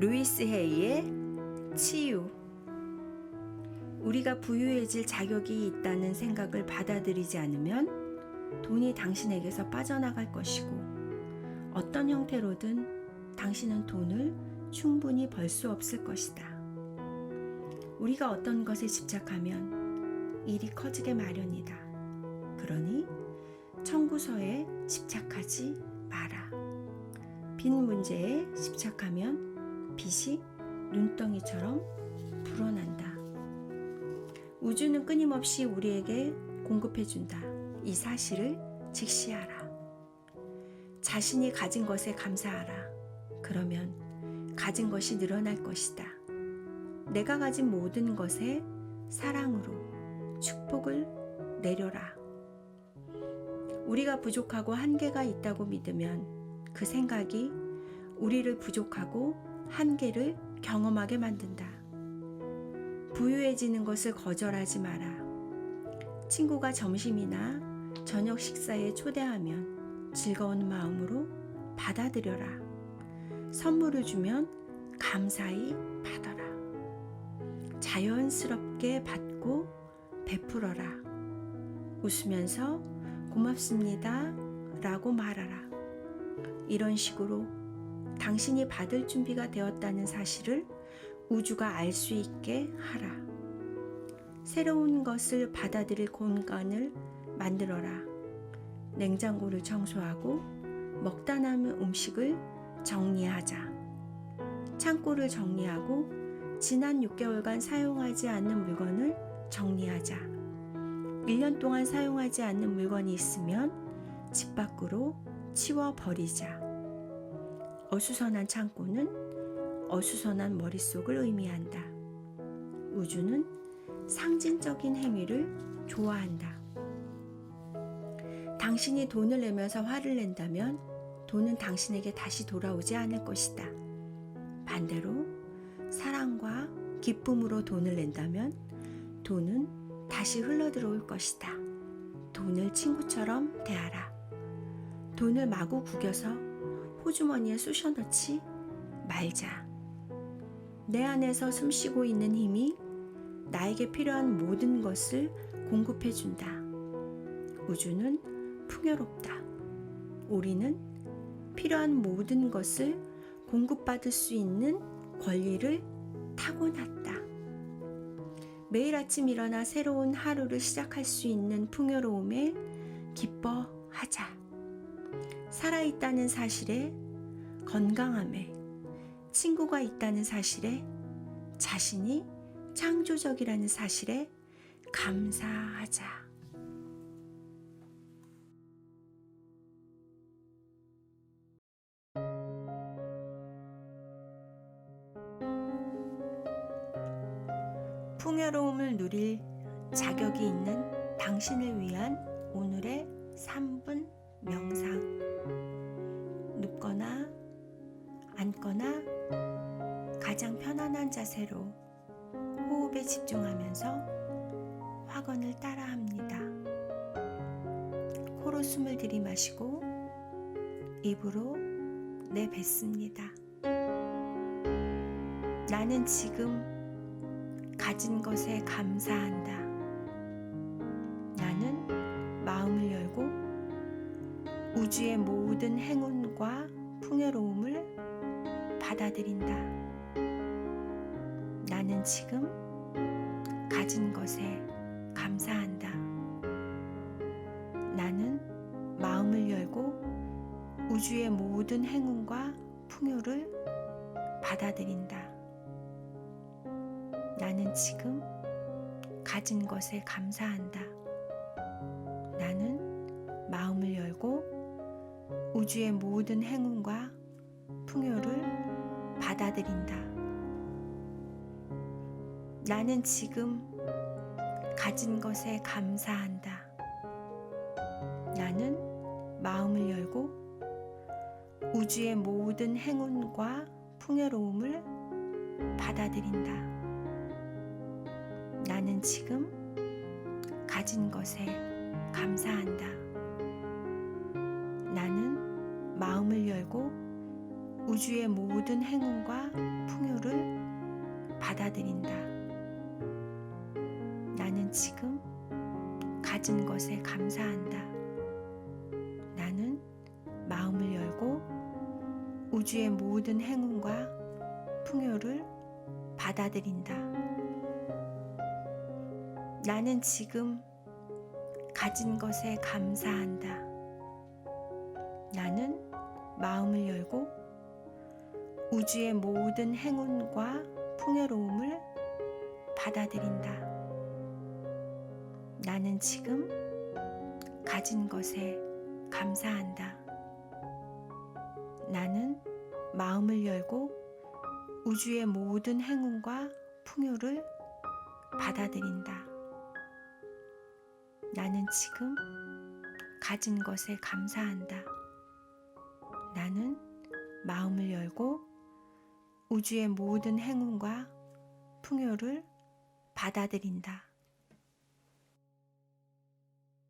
루이스 헤이의 치유. 우리가 부유해질 자격이 있다는 생각을 받아들이지 않으면 돈이 당신에게서 빠져나갈 것이고 어떤 형태로든 당신은 돈을 충분히 벌 수 없을 것이다. 우리가 어떤 것에 집착하면 일이 커지게 마련이다. 그러니 청구서에 집착하지 마라. 빚 문제에 집착하면 빚이 눈덩이처럼 불어난다. 우주는 끊임없이 우리에게 공급해준다. 이 사실을 직시하라. 자신이 가진 것에 감사하라. 그러면 가진 것이 늘어날 것이다. 내가 가진 모든 것에 사랑으로 축복을 내려라. 우리가 부족하고 한계가 있다고 믿으면 그 생각이 우리를 부족하고 한계를 경험하게 만든다. 부유해지는 것을 거절하지 마라. 친구가 점심이나 저녁 식사에 초대하면 즐거운 마음으로 받아들여라. 선물을 주면 감사히 받아라. 자연스럽게 받고 베풀어라. 웃으면서 고맙습니다. 라고 말하라. 이런 식으로 당신이 받을 준비가 되었다는 사실을 우주가 알 수 있게 하라. 새로운 것을 받아들일 공간을 만들어라. 냉장고를 청소하고 먹다 남은 음식을 정리하자. 창고를 정리하고 지난 6개월간 사용하지 않는 물건을 정리하자. 1년 동안 사용하지 않는 물건이 있으면 집 밖으로 치워 버리자. 어수선한 창고는 어수선한 머릿속을 의미한다. 우주는 상징적인 행위를 좋아한다. 당신이 돈을 내면서 화를 낸다면 돈은 당신에게 다시 돌아오지 않을 것이다. 반대로 사랑과 기쁨으로 돈을 낸다면 돈은 다시 흘러들어올 것이다. 돈을 친구처럼 대하라. 돈을 마구 구겨서 호주머니에 쑤셔 넣지 말자. 내 안에서 숨쉬고 있는 힘이 나에게 필요한 모든 것을 공급해 준다. 우주는 풍요롭다. 우리는 필요한 모든 것을 공급받을 수 있는 권리를 타고났다. 매일 아침 일어나 새로운 하루를 시작할 수 있는 풍요로움에 기뻐하자. 살아있다는 사실에 건강함에 친구가 있다는 사실에 자신이 창조적이라는 사실에 감사하자. 풍요로움을 누릴 자격이 있는 당신을 위한 오늘의 3분 명상. 눕거나 앉거나 가장 편안한 자세로 호흡에 집중하면서 확언을 따라합니다. 코로 숨을 들이마시고 입으로 내뱉습니다. 나는 지금 가진 것에 감사한다. 우주의 모든 행운과 풍요로움을 받아들인다. 나는 지금 가진 것에 감사한다. 나는 마음을 열고 우주의 모든 행운과 풍요를 받아들인다. 나는 지금 가진 것에 감사한다. 나는 마음을 열고 우주의 모든 행운과 풍요를 받아들인다. 나는 지금 가진 것에 감사한다. 나는 마음을 열고 우주의 모든 행운과 풍요로움을 받아들인다. 나는 지금 가진 것에 감사한다. 나는 마음을 열고 우주의 모든 행운과 풍요를 받아들인다. 나는 지금 가진 것에 감사한다. 나는 마음을 열고 우주의 모든 행운과 풍요를 받아들인다. 나는 지금 가진 것에 감사한다. 나는 마음을 열고 우주의 모든 행운과 풍요로움을 받아들인다. 나는 지금 가진 것에 감사한다. 나는 마음을 열고 우주의 모든 행운과 풍요를 받아들인다. 나는 지금 가진 것에 감사한다. 마음을 열고 우주의 모든 행운과 풍요를 받아들인다.